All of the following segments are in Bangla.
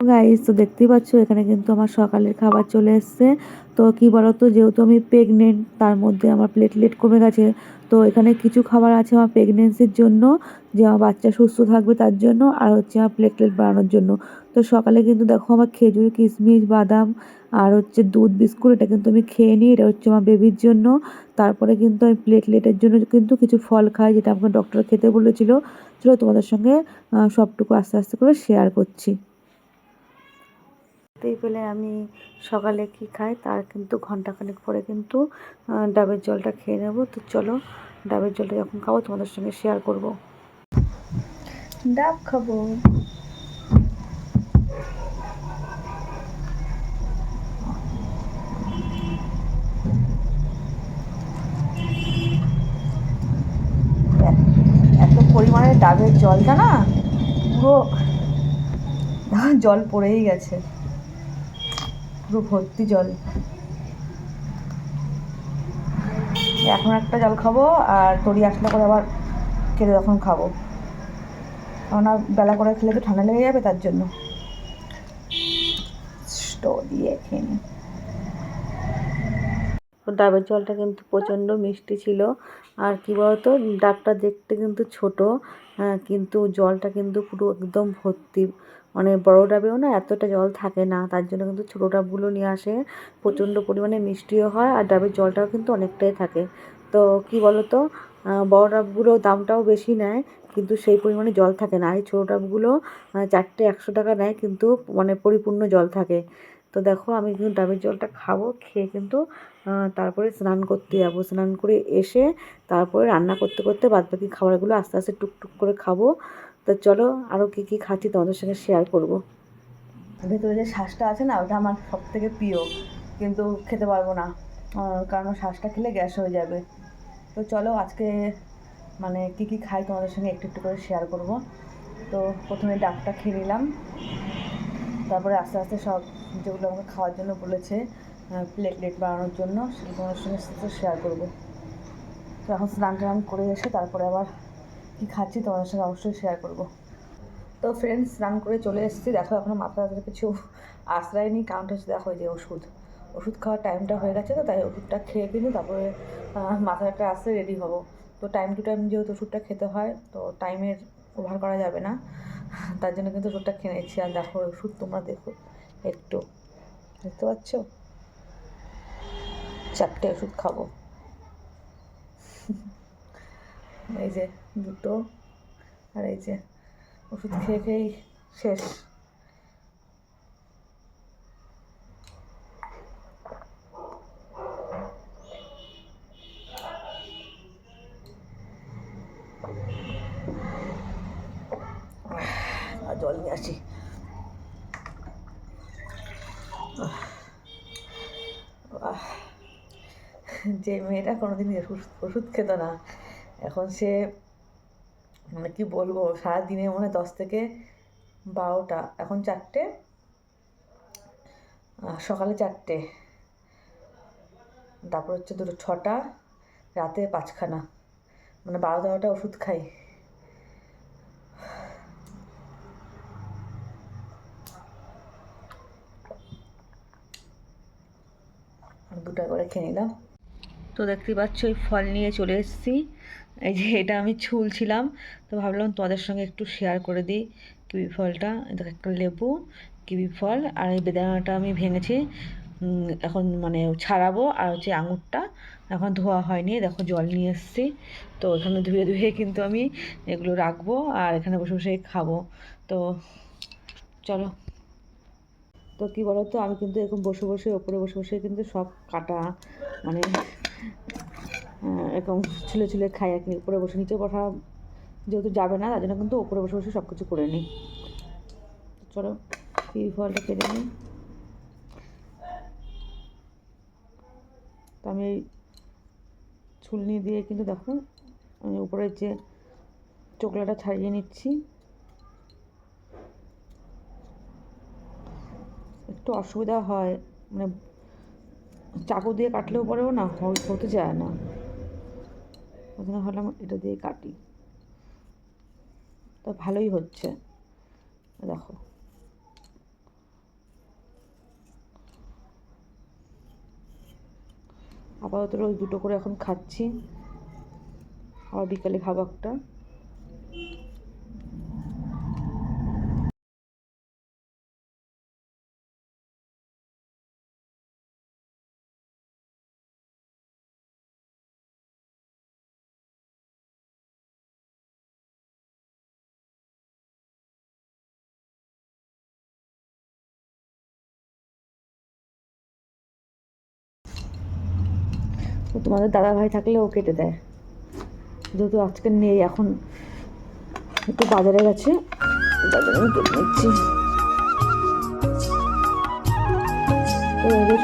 গাইস তো দেখতেই পাচ্ছ, এখানে কিন্তু আমার সকালের খাবার চলে এসছে। তো কি বলতো, যেহেতু আমি প্রেগনেন্ট তার মধ্যে আমার প্লেটলেট কমে গেছে। তো এখানে কিছু খাবার আছে আমার প্রেগনেন্সির জন্য, যে আমার বাচ্চা সুস্থ থাকবে তার জন্য, আর হচ্ছে আমার প্লেটলেট বাড়ানোর জন্য। তো সকালে কিন্তু দেখো আমার খেজুর, কিশমিশ, বাদাম, আর হচ্ছে দুধ, বিস্কুট, এটা কিন্তু আমি খেয়ে নিই, এটা হচ্ছে আমার বেবির জন্য। তারপরে কিন্তু আমি প্লেটলেটের জন্য কিন্তু কিছু ফল খাই, যেটা আমাকে ডক্টর খেতে বলেছিল। চলো তোমাদের সঙ্গে সবটুকু আস্তে আস্তে করে শেয়ার করছি। দেখতেই পেলে আমি সকালে কি খাই, তার কিন্তু ঘন্টাখানেক পরে কিন্তু ডাবের জলটা খেয়ে নেব। তো চলো, ডাবের জলটা যখন খাব তোমাদের সঙ্গে শেয়ার করব। ডাব খাব। এত পরিমাণে ডাবের জলটা না, পুরো, জল পড়েই গেছে। পুরো ভর্তি জল। এখন একটা জল খাব আর তরি আসলে করে আবার খেলে তখন খাব। কেননা বেলা করে খেলে তো ঠান্ডা লেগে যাবে তার জন্য। দিয়ে খেয়ে নিই ডাবের জলটা কিন্তু প্রচণ্ড মিষ্টি ছিল। আর কি বলতো, ডাবটা দেখতে কিন্তু ছোট কিন্তু জলটা কিন্তু পুরো একদম ভর্তি। মানে বড় ডাবেও না এতটা জল থাকে না, তার জন্য কিন্তু ছোটো ডাবগুলো নিয়ে আসে। প্রচণ্ড পরিমাণে মিষ্টিও হয় আর ডাবের জলটাও কিন্তু অনেকটাই থাকে। তো কি বলো তো বড় ডাবগুলো দামটাও বেশি নেয় কিন্তু সেই পরিমাণে জল থাকে না। এই ছোটো ডাবগুলো চারটে একশো টাকা নেয় কিন্তু মানে পরিপূর্ণ জল থাকে। তো দেখো আমি কিন্তু ডাবের জলটা খাব, খেয়ে কিন্তু তারপরে স্নান করতে যাব। স্নান করে এসে তারপরে রান্না করতে করতে বাদবাকি খাবারগুলো আস্তে আস্তে টুকটুক করে খাব। তো চলো আরও কী কী খাচ্ছি তোমাদের সঙ্গে শেয়ার করব। ভেতরে যে শ্বাসটা আছে না, ওটা আমার সব থেকে প্রিয়, কিন্তু খেতে পারব না। কারণ শ্বাসটা খেলে গ্যাস হয়ে যাবে। তো চলো আজকে মানে কী কী খাই তোমাদের সঙ্গে একটু একটু করে শেয়ার করব। তো প্রথমে ডাকটা খেয়ে নিলাম। তারপরে আস্তে আস্তে সব যেগুলো আমাকে খাওয়ার জন্য বলেছে প্লেটলেট বানানোর জন্য, সেগুলো তোমাদের সঙ্গে শেয়ার করব। তো এখন স্নান টান করে এসে তারপরে আবার কী খাচ্ছি তোমাদের সাথে অবশ্যই শেয়ার করব। তো ফ্রেন্ডস স্নান করে চলে এসেছি। দেখো এখনও মাথা ব্যথার কিছু আশ্রয় নেই। কারণটা হচ্ছে, দেখো যে ওষুধ। ওষুধ খাওয়ার টাইমটা হয়ে গেছে তো, তাই ওষুধটা খেয়ে কিন্তু তারপরে মাথা ব্যথা আসতে রেডি হব। তো টাইম টু টাইম যেহেতু ওষুধটা খেতে হয়, তো টাইমের ওভার করা যাবে না। তার জন্য কিন্তু ওষুধটা খেয়ে আর দেখো ওষুধ তোমরা দেখো একটু। দেখতে পাচ্ছ? চারটে ওষুধ খাব। এই যে দুটো, আর এই যে ওষুধ খেয়ে খেয়েই শেষ। জল নিয়ে আসি। যে মেয়েটা কোনোদিন ওষুধ ওষুধ খেত না এখন সে মানে কি বলব, সারাদিনে মনে দশ থেকে বারোটা, এখন চারটে সকালে চারটে, তারপর হচ্ছে দুটো ছটা, রাতে পাঁচখানা মানে বারো তেরোটা ওষুধ খাই। দুটা করে খেয়ে নিলাম। তো দেখতে পাচ্ছ ওই ফল নিয়ে চলে এসেছি। এই যে এটা আমি ছুলছিলাম, তো ভাবলাম তোমাদের সঙ্গে একটু শেয়ার করে দিই কিবি ফলটা। দেখো একটা লেবু কিবি ফল, আর এই বেদানাটা আমি ভেঙেছি। এখন মানে ছাড়াবো, আর হচ্ছে আঙুরটা। এখন ধোয়া হয়নি, দেখো জল নিয়ে এসেছি। তো এখানে ধুয়ে ধুয়ে কিন্তু আমি এগুলো রাখব, আর এখানে বসে বসে খাব। তো চলো। তো কী বলো তো আমি কিন্তু এরকম বসে বসে, ওপরে বসে বসে কিন্তু সব কাটা মানে এরকম ছিলে ছিলে খাই আর কি, উপরে বসে, নিচে বসা যেহেতু যাবে না, তার জন্য কিন্তু উপরে বসে বসে সব কিছু করে নিই। চলো কিউই ফলটা কেটে নিই। তো আমি ছুলনি দিয়ে কিন্তু দেখো, আমি উপরের যে চোকলাটা ছাড়িয়ে নিচ্ছি। একটু অসুবিধা হয় মানে চাকু দিয়ে কাটলেও পরেও না হতে চায় না। ওই জন্য ভাবলাম এটা দিয়ে কাটি। তো ভালোই হচ্ছে। দেখো। আপাতত ওই দুটো করে এখন খাচ্ছি। আবার বিকালে খাব একটা। তো তোমাদের দাদা ভাই থাকলে ও কেটে দেয়। যেহেতু আজকে নেই, এখন একটু বাজারে গেছে, বাজারে আমি কেটে নিচ্ছি।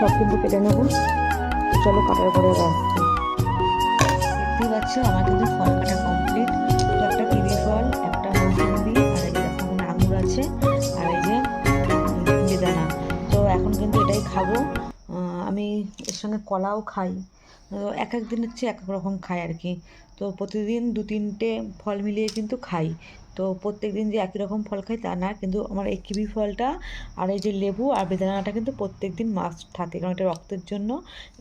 সব কিন্তু কেটে নেব। চলো কাটার পরে আবার আসছি। পাচ্ছ, আমার কিন্তু ফল কাটা কমপ্লিট তো একটা কিবি ফল, একটা মৌসুমি আর এই যে আঙুর আছে, আর এই যে, বেদানা। তো এখন কিন্তু এটাই খাব। আমি এর সঙ্গে কলাও খাই। এক এক দিন হচ্ছে এক এক রকম খাই আর কি। তো প্রতিদিন দু তিনটে ফল মিলিয়ে কিন্তু খাই। তো প্রত্যেক দিন যে একই রকম ফল খাই তা না, কিন্তু আমার এই কিবি ফলটা আর এই যে লেবু আর বেদানাটা কিন্তু প্রত্যেক দিন মাস্ট থাকে, কারণ এটা রক্তের জন্য।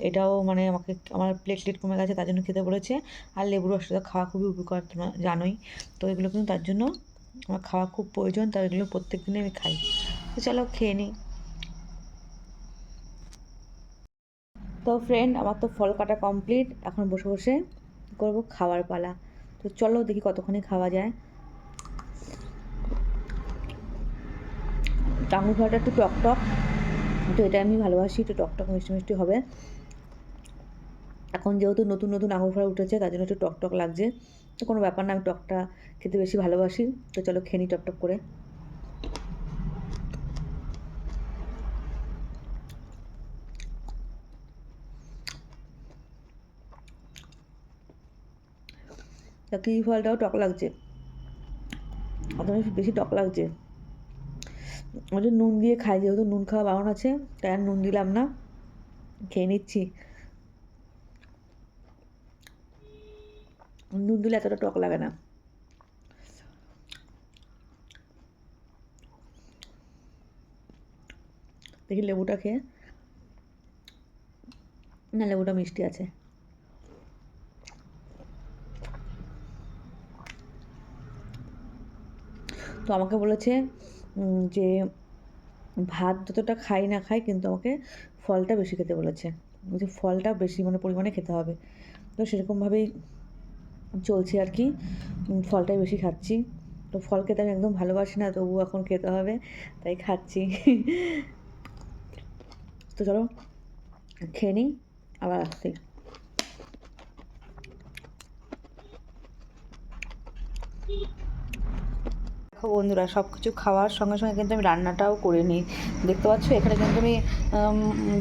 এটাও মানে আমাকে আমার প্লেটলেট কমে গেছে, তার জন্য খেতে বলেছে। আর লেবুর রসটা খাওয়া খুবই উপকার জানোই। তো এগুলো কিন্তু তার জন্য আমার খাওয়া খুব প্রয়োজন, তার এগুলো প্রত্যেক দিনই আমি খাই। তো চলো খেয়ে নিই তো ফ্রেন্ড আমার তো ফল কাটা কমপ্লিট এখন বসে বসে করব খাওয়ার পালা। তো চলো দেখি কতক্ষণে খাওয়া যায়। টাঙ্গুর ফলটা একটু টক টক। তো এটা আমি ভালোবাসি, একটু টক টক মিষ্টি মিষ্টি হবে। এখন যেহেতু নতুন নতুন আঙুর ফল উঠেছে, তার জন্য একটু টক টক লাগছে। তো কোনো ব্যাপার না, আমি টকটা খেতে বেশি ভালোবাসি। তো চলো খেয়ে নিই টক টক করে। কিউই ফলটাও টক লাগছে। অত বেশি বেশি টক লাগছে। ওই নুন দিয়ে খাই, যেহেতু নুন খাওয়া বারণ আছে, তাই আর নুন দিলাম না। খেয়ে নিচ্ছি। নুন দিলে এতটা টক লাগে না। দেখি লেবুটা খেয়ে। না, লেবুটা মিষ্টি আছে। তো আমাকে বলেছে যে ভাত যতটা খাই না খাই কিন্তু আমাকে ফলটা বেশি খেতে বলেছে। যে ফলটা বেশি মানে পরিমাণে খেতে হবে। তো সেরকমভাবেই চলছে আর কি। ফলটাই বেশি খাচ্ছি। তো ফল খেতে আমি একদম ভালোবাসি না তবু এখন খেতে হবে, তাই খাচ্ছি। তো চলো, খেয়ে নিই, আবার আসছি। দেখো বন্ধুরা সব কিছু খাওয়ার সঙ্গে সঙ্গে কিন্তু আমি রান্নাটাও করে নিই। দেখতে পাচ্ছ? এখানে কিন্তু আমি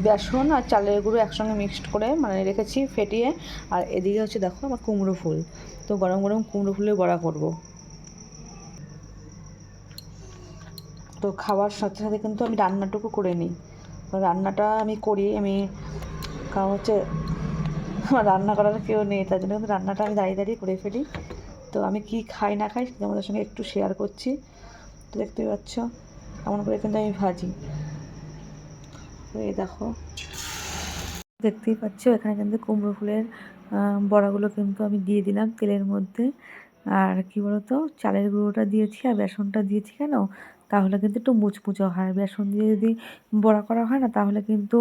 বেসন আর চালের গুঁড়ো একসঙ্গে মিক্সড করে মানে রেখেছি ফেটিয়ে। আর এদিকে হচ্ছে দেখো আমার কুমড়ো ফুল। তো গরম গরম কুমড়ো ফুলের বড়া করব। তো খাওয়ার সাথে সাথে কিন্তু আমি রান্নাটুকু করে নিই। রান্নাটা আমি করি, আমি কারণ হচ্ছে রান্না করার কেউ নেই, তার জন্য কিন্তু রান্নাটা আমি দাঁড়িয়ে দাঁড়িয়ে করে ফেলি। তো আমি কি খাই, না খাই সেটা আমাদের সঙ্গে একটু শেয়ার করছি। তো দেখতেই পাচ্ছ এমন করে কিন্তু আমি ভাজি। তো এই দেখো। দেখতেই পাচ্ছ, এখানে কিন্তু কুমড়ো ফুলের বড়াগুলো কিন্তু আমি দিয়ে দিলাম তেলের মধ্যে। আর কি বলতো, চালের গুঁড়োটা দিয়েছি আর বেসনটা দিয়েছি কেন? তাহলে কিন্তু একটু মুচমুচো হয়। বেসন দিয়ে যদি বড়া করা হয় না, তাহলে কিন্তু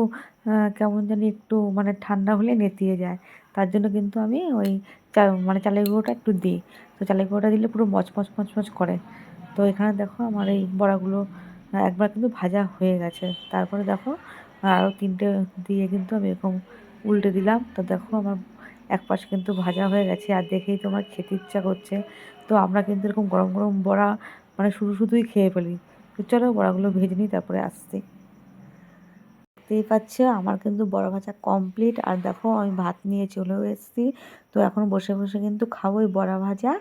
কেমন জানি একটু মানে ঠান্ডা হলে নেতিয়ে যায়। তার জন্য কিন্তু আমি ওই চা মানে চালের গুঁড়োটা একটু দিই। তো চালের গুঁড়োটা দিলে পুরো মচমচ মচমচ করে। তো এখানে দেখো আমার এই বড়াগুলো একবার কিন্তু ভাজা হয়ে গেছে। তারপরে দেখো আরও তিনটে দিয়ে কিন্তু আমি এরকম উল্টে দিলাম। তো দেখো আমার এক পাশ কিন্তু ভাজা হয়ে গেছে আর দেখেই তো আমার খেতে ইচ্ছা করছে। তো আমরা কিন্তু এরকম গরম গরম বড়া মানে শুধু, শুধুই খেয়ে ফেলি। তো চলো বড়াগুলো ভেজে নিই, তারপরে আসছি। দেখতেই পাচ্ছ, আমার কিন্তু বড় ভাজা কমপ্লিট আর দেখো, আমি ভাত নিয়ে চলেও এসেছি। তো এখন বসে বসে কিন্তু খাব এই বড়া ভাজা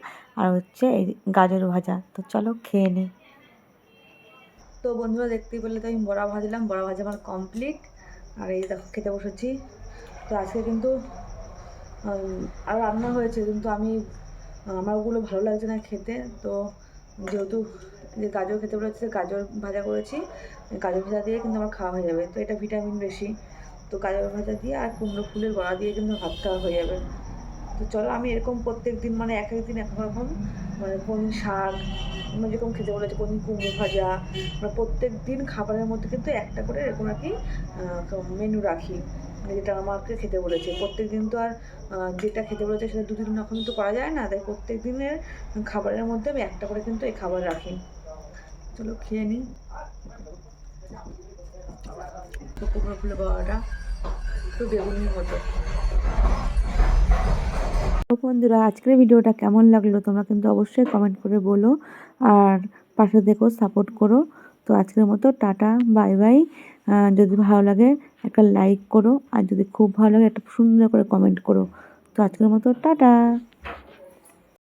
আর হচ্ছে এই গাজর ভাজা। তো চলো খেয়ে নিই। তো বন্ধুরা, দেখতেই পেলে তো আমি বড়া ভাজলাম। বড়া ভাজা আমার কমপ্লিট আর এই দেখো, খেতে বসেছি। তো আজকে কিন্তু আর রান্না হয়েছে। কিন্তু আমি, আমার ওগুলো ভালো লাগছে না খেতে। তো যেহেতু যে গাজর খেতে বলেছে গাজর ভাজা করেছি। গাজর ভাজা দিয়ে কিন্তু আমার খাওয়া হয়ে যাবে। তো এটা ভিটামিন বেশি। তো গাজর ভাজা দিয়ে আর কুমড়ো ফুলের বড়া দিয়ে কিন্তু ভাত খাওয়া হয়ে যাবে। তো চলো, আমি এরকম প্রত্যেক দিন মানে এক এক দিন এক রকম মানে কোন শাক মানে যেরকম খেতে বলেছে, কোন কুমড়ো ভাজা মানে প্রত্যেক দিন খাবারের মধ্যে কিন্তু একটা করে এরকম আর কি মেনু রাখি। যেটা আমাকে খেতে বলেছে। প্রত্যেক দিন তো আর যেটা খেতে বলেছে সেটা দু দিন এখন তো করা যায় না। তাই প্রত্যেক দিনের খাবারের মধ্যে আমি একটা করে কিন্তু এই খাবার রাখি। চলো খেয়ে নিই। কুমড়ো ফুলের বড়াটা একটু বেগুনির মতো। বন্ধুরা, আজকের ভিডিওটা কেমন লাগল তোমরা কিন্তু অবশ্যই কমেন্ট করে বলো আর পাশে দেখো সাপোর্ট করো। তো আজকের মতো টাটা বাই বাই যদি ভালো লাগে, একটা লাইক করো, আর যদি খুব ভালো লাগে, একটা সুন্দর করে কমেন্ট করো। তো আজকের মতো, টাটা!